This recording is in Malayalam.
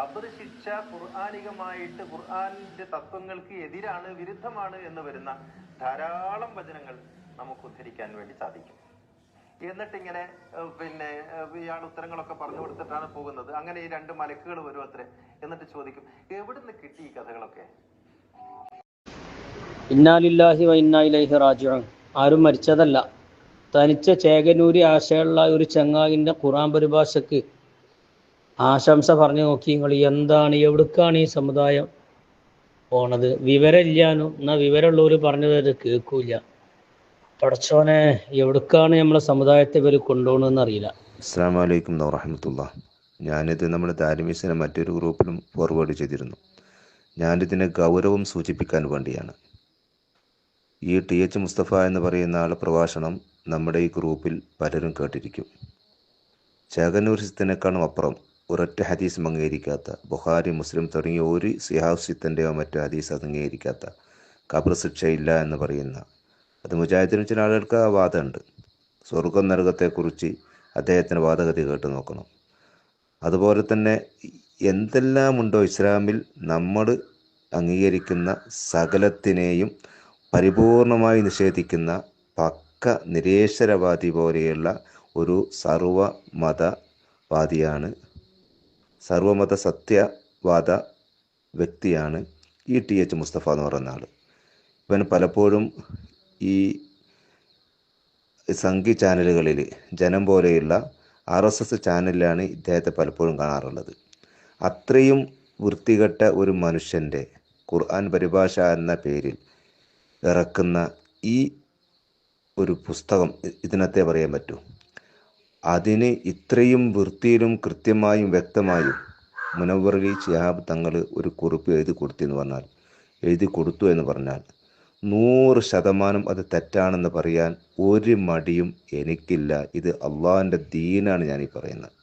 ഖബർ ശിക്ഷ ഖുർആാനികമായിട്ട് ഖുർആാനിന്റെ തത്വങ്ങൾക്ക് എതിരാണ് വിരുദ്ധമാണ് എന്ന് വരുന്ന ധാരാളം വചനങ്ങൾ നമുക്ക് ഉദ്ധരിക്കാൻ വേണ്ടി സാധിക്കും. എന്നിട്ട് ഇങ്ങനെ പിന്നെ ഇയാൾ ഉത്തരങ്ങളൊക്കെ പറഞ്ഞു കൊടുത്തിട്ടാണ് പോകുന്നത്. അങ്ങനെ ഈ രണ്ട് മലക്കുകൾ വരും അത്രേ. എന്നിട്ട് ചോദിക്കും എവിടുന്ന് കിട്ടി ഈ കഥകളൊക്കെ? ഇന്നാലില്ലാഹി വ ഇന്നാ ഇലൈഹി റാജിഊൻ. ആരും മരിച്ചതല്ല. തനിച്ച ചേകനൂരി ആശയുള്ള ഒരു ചങ്ങായിന്റെ ഖുറാൻ പരിഭാഷക്ക് ആശംസ പറഞ്ഞു നോക്കി നിങ്ങൾ എന്താണ് എവിടേക്കാണ് ഈ സമുദായം പോണത്? വിവരമില്ലാനോ എന്നാൽ വിവരമുള്ളവർ പറഞ്ഞത് അത് കേൾക്കൂല പടച്ചോനെ എവിടേക്കാണ് നമ്മളെ സമുദായത്തെ ഇവർ കൊണ്ടുപോകണമെന്ന് അറിയില്ല. അസ്സാം വലൈക്കും ഞാനിത് നമ്മുടെ താലിമീസിനെ മറ്റൊരു ഗ്രൂപ്പിലും ഫോർവേഡ് ചെയ്തിരുന്നു. ഞാനിതിനെ ഗൗരവം സൂചിപ്പിക്കാൻ വേണ്ടിയാണ്. ഈ ടി എച്ച് മുസ്തഫ എന്ന് പറയുന്ന ആളെ പ്രഭാഷണം നമ്മുടെ ഈ ഗ്രൂപ്പിൽ പലരും കേട്ടിരിക്കും. ചേകന്നൂർ സിത്തിനേക്കാളും അപ്പുറം ഒരൊറ്റ ഹദീസും അംഗീകരിക്കാത്ത ബുഹാരി മുസ്ലിം തുടങ്ങിയ ഒരു സിഹാസിത്തന്റെയോ മറ്റോ ഹദീസ് അംഗീകരിക്കാത്ത കബർ ശിക്ഷയില്ല എന്ന് പറയുന്ന അത് മുജാഹിദിനും ചില ആളുകൾക്ക് ആ വാദമുണ്ട്. സ്വർഗം നരകത്തെക്കുറിച്ച് അദ്ദേഹത്തിന് വാദഗതി കേട്ട് നോക്കണം. അതുപോലെ തന്നെ എന്തെല്ലാമുണ്ടോ ഇസ്ലാമിൽ നമ്മൾ അംഗീകരിക്കുന്ന സകലത്തിനെയും പരിപൂർണമായി നിഷേധിക്കുന്ന പക്ക നിരേശ്വരവാദി പോലെയുള്ള ഒരു സർവമതവാദിയാണ് സർവമത സത്യവാദ വ്യക്തിയാണ് ഈ ടി എച്ച് മുസ്തഫ എന്ന് പറയുന്ന ആൾ ഇവൻ പലപ്പോഴും ഈ സംഘി ചാനലുകളിൽ ജനം പോലെയുള്ള ആർ എസ് എസ് ചാനലിലാണ് ഇദ്ദേഹത്തെ പലപ്പോഴും കാണാറുള്ളത്. അത്രയും വൃത്തികെട്ട ഒരു മനുഷ്യന്റെ ഖുർആൻ പരിഭാഷ എന്ന പേരിൽ ഇറക്കുന്ന ഈ ഒരു പുസ്തകം ഇതിനത്തെ പറയാൻ പറ്റൂ. അതിന് ഇത്രയും വൃത്തിയിലും കൃത്യമായും വ്യക്തമായും മുനവറലി ശിഹാബ് തങ്ങൾ ഒരു കുറിപ്പ് എഴുതി കൊടുത്തു എന്ന് പറഞ്ഞാൽ എഴുതി കൊടുത്തു എന്ന് പറഞ്ഞാൽ നൂറ് ശതമാനം അത് തെറ്റാണെന്ന് പറയാൻ ഒരു മടിയും എനിക്കില്ല. ഇത് അള്ളാഹിന്റെ ദീനാണ് ഞാനീ പറയുന്നത്.